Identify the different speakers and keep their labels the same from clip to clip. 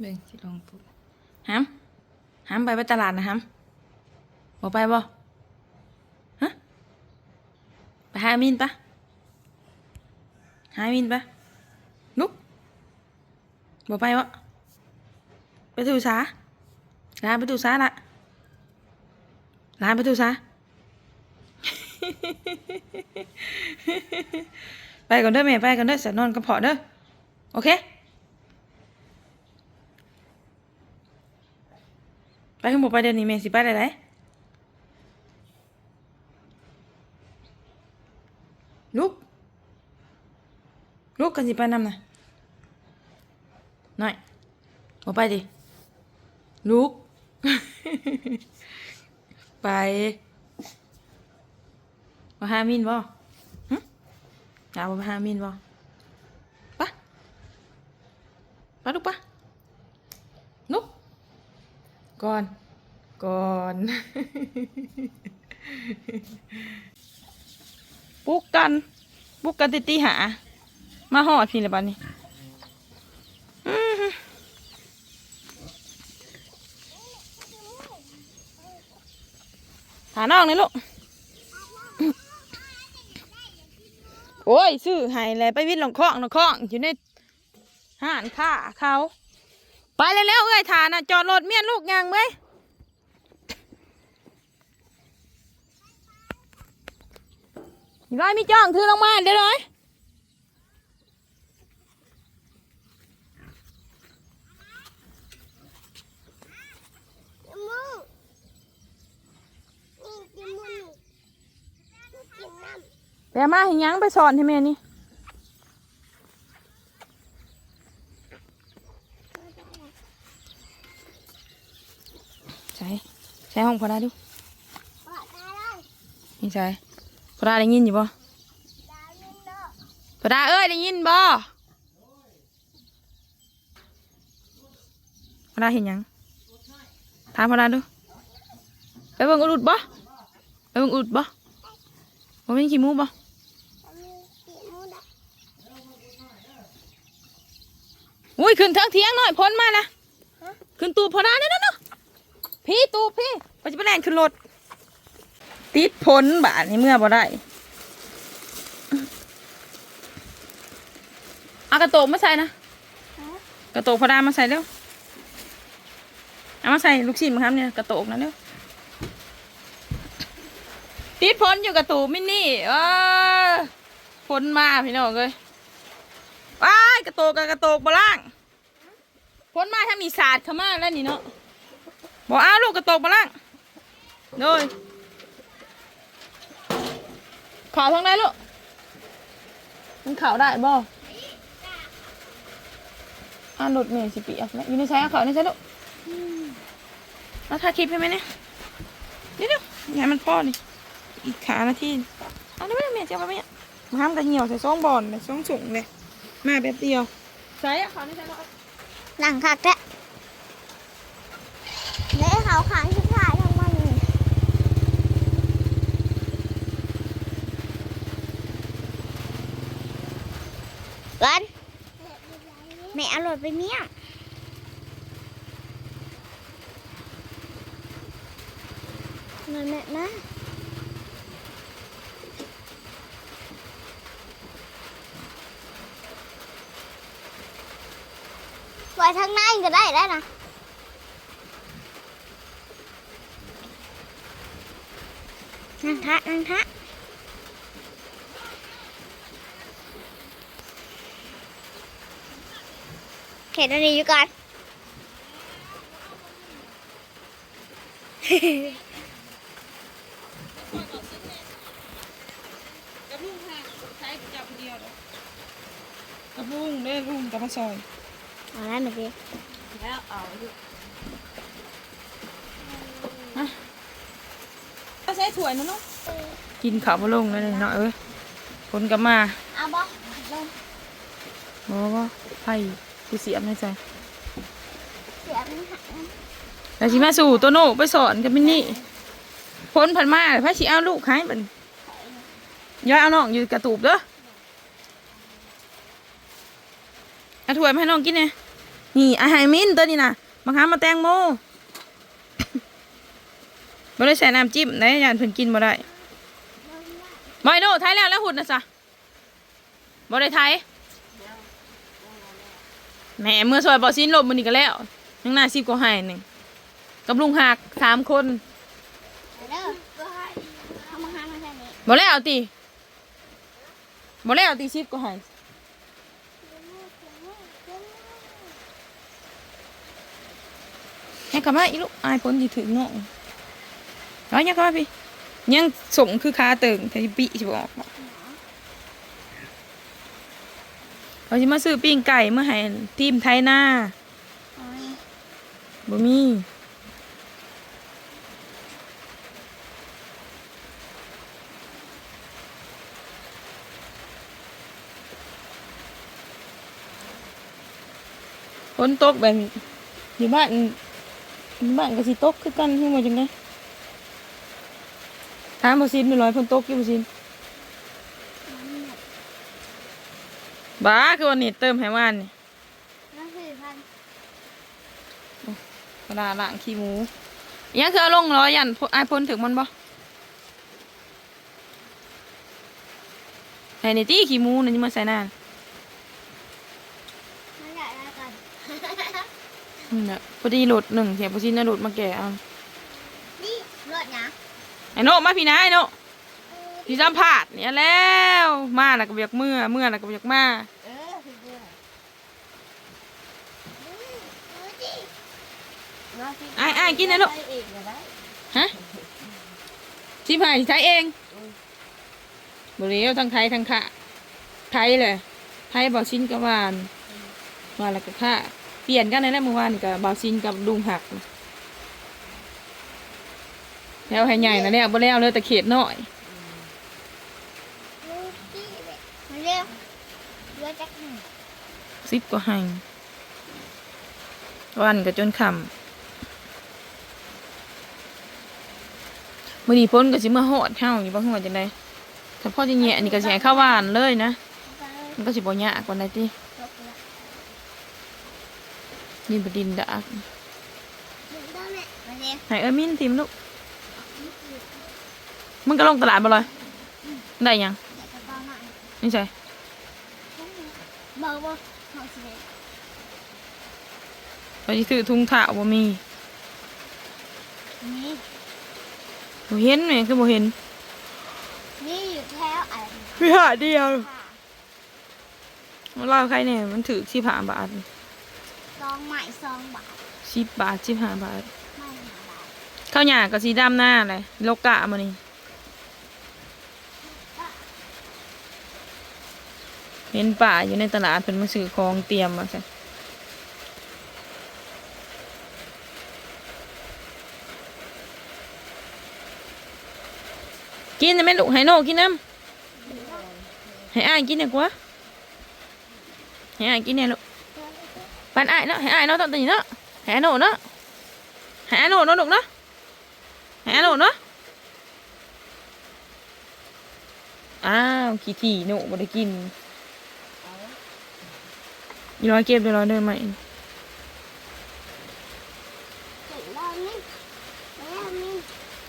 Speaker 1: เบิ่งสิลองปุ๊บฮัมฮัมไปไปตลาดนะฮัมบ่ไปบ่ฮะไปหามินปะหามินปะลุกบ่ไปวะไปถูสาลาไปถูสาละลาไปถูสาไปก่อนเด้อแม่ไปก่อนเด้อสนอนกระเพาะเด้อโอเค ไป ขึ้นบกไปเดี๋ยวนี้แม่สิไปได้ไหนลุกลุกกันสิไปนำนะหน่อยบกไปดิลุก ไปมาหามินบ่หึอยากมาหามินบ่ปะปะลุกปะ ก่อน ก่อน ปลุกกันปลุกกันติตีหา มาหอดพี่เลยบ้านนี้หาน้องเลยลูก โอ้ย ซื้อให้เลยไปวิทย์หลงคลองหลงคลองอยู่ในห้านค้าเขา ไปเร็วๆเอ้ยฐานน่ะจอดรถเมียนลูกยางไหมนี่ร้อยมีจ้องถือลงมาเดี๋ยวเลยไปเอามาให้หยังไปสอนให้แม่นี่ ช่ใช่ห้องพอได้ดูนี่ใช่พอได้ได้ยินอยู่บ่พอได้เอ้ยได้ยินบ่พอได้เห็นหยังถามพอได้ดูไปเบิ่งอุดบ่ไปเบิ่งอุดบ่บ่มีขี้หมูบ่อุ้ยขึ้นเทิงเทียงหน่อยพ้นมานะขึ้นตูบพอได้เด้อเด้อเด้อ พี่ตูพี่ไปจะไปแล่นขึ้นรถติดพ้นบาทนี้เมื่อบ่ได้เอากระโตกมาใส่นะกระโตกพอดามาใส่เร็วเอามาใส่ลูกชิ้นมาครับเนี่ยกระโตกนะเร็วติดพ้นอยู่กระตูมินนี่เออพ้นมาพี่น้องเลยว้ายกระโตกกับกระโตกบล่างพ้นมาถ้ามีศาสตร์เข้ามาแล้วนี่เนาะ บอกเอาลูกกระตกบล่างโดยขอทางได้ลูก มันข่าได้บ่อ่าหลุดเมย์สิปีอะอยู่ในใช้เอาเขาในใช้ลูกแล้วถ่าคลิปให้ไหมเนี่ยเดี๋ยวเดี๋ยวอย่ามันป้อนดิอีกขานาทีอันนี้ไม่ได้เมียเจ้ามาเมียมาห้ามกันเหี่ยวใส่ซองบอลใส่ซองสูงเลยมาแบบเดียวใส่อาเขาในใช้ลูก
Speaker 2: หนังคักแท้เละาขางที่ขายทั้งวันนี่กันแม่อร่อยไปเมี่ยงนั่นแม่นะไว้ทางในก็ได้ได้นะ นั่งทะนั่งทะเข็นอันนี้อยู่ก่อน
Speaker 1: กระบุ้งค่ะใช้จับเดียวเลยกระบุ้งเด้ลุงกับมาซอย
Speaker 2: เอาแล้วเมื่อกี้
Speaker 1: แล้วเอาก็ ใช้ถ้วยนะเนาะกินข้าวพะลงแล้วเนาะเอ้ยคนก็มา
Speaker 2: เอาบ่ลง
Speaker 1: บอกว่าไผ่กูเสียบในใจ
Speaker 2: เสียมันหักนะ
Speaker 1: แล้วสิมาสู่ตัวโน่ไปสอนกับมินนี่พ้นผ่านมาพระชีเอาลูกให้บัดนย้อยเอาน้องอยู่กระตูบเด้อเอาถ้วยมาให้น้องกินเนี่ยนี่อาหารมินตัวนี้นะมะขามมาแตงโม บ่ได้ใส่น้ำจิ้มนะยานเพิ่นกินบ่ได้บ่ไอ้โนไทยแล้วแล้วหุ่นนะจ๊ะบ่ได้ไทยแหมเมื่อซอยบ่ซินลบมื้อนี้ก็แล้วยังหน้า10กว่าให้หนึ่งกับลุงหักสามคน
Speaker 2: เด้อทำมาหามาแค่นี้
Speaker 1: บ่แล้วติบ่แล้วติ10กว่าให้ให้กลับมาอีลูกอายพ้นสิถึงน้อง เอายังกลับมาพี่ยังส่งคือคาเติงแต่ปีสิบอกเนาะเราจะมาซื้อปิ้งไก่เมื่อให้ทีมไทยหน้าบ่มีฝนตกแบบอยู่บ้านอยู่บ้านก็สิตกคือกันคือหมดจังไดถามบ่ซินไม่ร้อยเพิ่นตกอยู่บ่ซินบ้าคือวันนี้เติมให้ว่านนี่
Speaker 2: นั่นคือพัน
Speaker 1: เวลาล้างขี้หมูอิหยังคือเอาลงร้อยยันอายพ้นถึงมันบ่ให้ในตี้ขี้หมูนั่นนี่มาใส่หน้า
Speaker 2: มันใหญ่แล้วกัน
Speaker 1: นี่แหละพอดีโหลดหนึ่งเสียบ่ซินน่ะโหลดมาแก่เอา
Speaker 2: นี่รถนะ
Speaker 1: ไอ้โนมาพี่นะไอ้โนพี่สัมภาษณ์เนี่ยแล้วมาแล้วก็บ่อยกเมื่อเมื่อแล้วก็บ่อยกมา
Speaker 2: เออคือเดือ
Speaker 1: อ้ายอ้กินนะลูกฮะชิพายใช้เองบริเวทั้งไทยทั้งข่าไทยเลยไทยบอชินกับวานวานแล้วก็ข่าเปลี่ยนกันในแรกเมื่อวานกับบอชินกับลุงหัก แล้วให้ใหญ่นะเนี่ยบ่แล้วเลยแต่เขตน้อย
Speaker 2: มันเร็วเรือจักหนึ่ง
Speaker 1: ซิบก็ให้วันก็จนคำมื่อนี้พ้นก็สิมาหอดเข้าอยู่บ้างหัวจังไดถ้าพ่อจะแหย่นี่ก็สิให้ข้าวหวานเลยนะ มันก็สิบ่ยากกว่านั้นติดินบดินดัก
Speaker 2: มันเร็ว
Speaker 1: ไหนเอ้ยมินทิมลูก มึงก็ลงตลาดบ่เลยได้ยัง
Speaker 2: เดี๋ยวจะป้ามา
Speaker 1: นี่ใช่
Speaker 2: บอกว่าเขาสิ
Speaker 1: ไปสิซื้อถุงถ่าวบ่มี
Speaker 2: นี่
Speaker 1: บ่เห็นแหม่คือบ่เห็น
Speaker 2: นี่อยู่แถวอัน
Speaker 1: พี่หาเดียว
Speaker 2: ค่ะ
Speaker 1: มันเล่าใครเนี่ยมันถือสิบห้าบาท
Speaker 2: ซองใหม่ซองบาท
Speaker 1: สิบบาทสิบห้าบาท
Speaker 2: ไม่หาบาท
Speaker 1: ข้าวหยากับสีดำหน้าเลยโลกะมานี่เห็นป่าอยู่ในตลาดเป็นมาซื้อของเตรียมมาใช่กินได้ไหมลูกให้โนกินน้ำให้อ้ายกินดีกว่าให้อ้ายกินเนี่ยลูกปันอ้ายเนาะให้อ้ายเนาะตอนนี้เนาะให้อ้ยโนเนาะให้อ้ายโนเนาะลูกเนาะ หาโหลเนาะอ้าวขี้ถี่หนูบ่ได้กินอีร้อยเก็บเดี๋ยวร้อยเดินมาเอง
Speaker 2: เก่งได้นี่แล้วนี่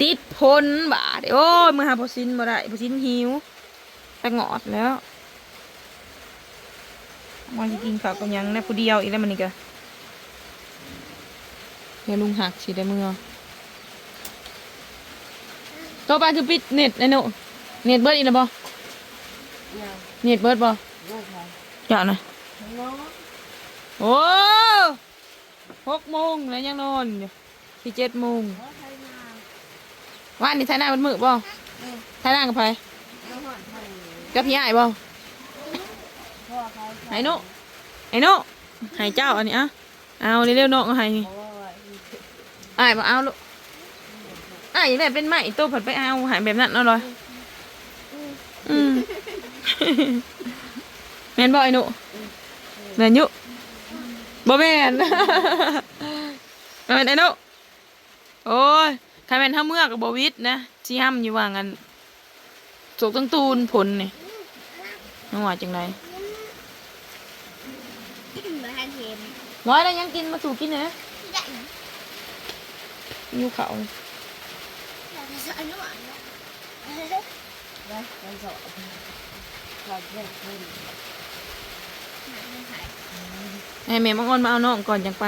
Speaker 1: ติดพลบาดโอ้ยมือหาพอซินบ่ได้พอซินหิวแตะงอดแล้วมาจะกินข้าวกับยังแน่ผู้เดียวอีกแล้วมันนี่กะเดี๋ยวลุงหักสิได้มือ ต่อไปคือปิดเน็ตไอ้หนูเน็ตเบิร์ดอีกแล้วบ่เน็ตเบิร์ดบ่อย่านะโอ้หกโมงแล้วยังนอนอยู่ที่เจ็ดโมงว่านนี่ไทยหน้ามันมือบ่ไทยหน้ากับไผกับพี่ใหญ่บ่ไอ้โนไอ้โนให้เจ้าอันนี้อะเอาเร็วๆน้องเอาให้นี่อ้ายบ่เอาลูก อ้ายอยากได้เป็นไม้ตัวผัดไปเอาใหายแบบนั้นเอาเลยอืมแม่นบ่ไอ้หนูแม่นอยุบ่แม่นแม่นไอ้หนูโอ้ยใครแม่นถ้าเมื่อกับบ่วิทย์นะที่ห้ำอยู่ว่างันโศกตั้งตูนผลนี่น้องว่าจังได
Speaker 2: มาทานเค็ม
Speaker 1: รร้อยแล้วยังกินมาสู่กินเลยนะ
Speaker 2: ได้
Speaker 1: ยูเขา
Speaker 2: อยากจะสอนหนูอะ
Speaker 3: แล้วมันสอบเราเพื่อนเพื่อน
Speaker 1: ให้แม่มังอ่อนมาเอาน้องก่อนจังไป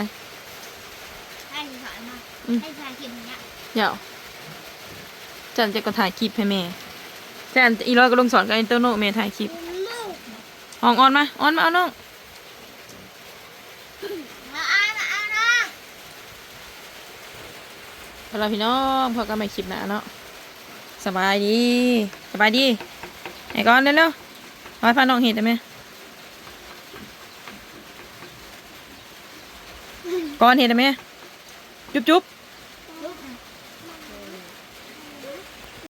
Speaker 2: ให้สอนมา
Speaker 1: อืม
Speaker 2: ให้ชายกินเนี้ย
Speaker 1: เดี๋ยวจันจะก็ถ่ายคลิปให้แม่จันอีร้อยก็ลงสอนกับอินเตอร์โนแม่ถ่ายคลิป
Speaker 2: ลูก
Speaker 1: อองอ่อนมาอ่อนมาเอาน้อง
Speaker 2: มาเอามาเอานะ
Speaker 1: เอาล่ะพี่น้องพอกันใหม่คลิปหนาเนาะสบายดีสบายดีไอ้ก้อนเร็วๆร้อยฟัน้องเห็ดได้ไหมก้อนเห็ดได้ไหมจุ๊บจุ๊บ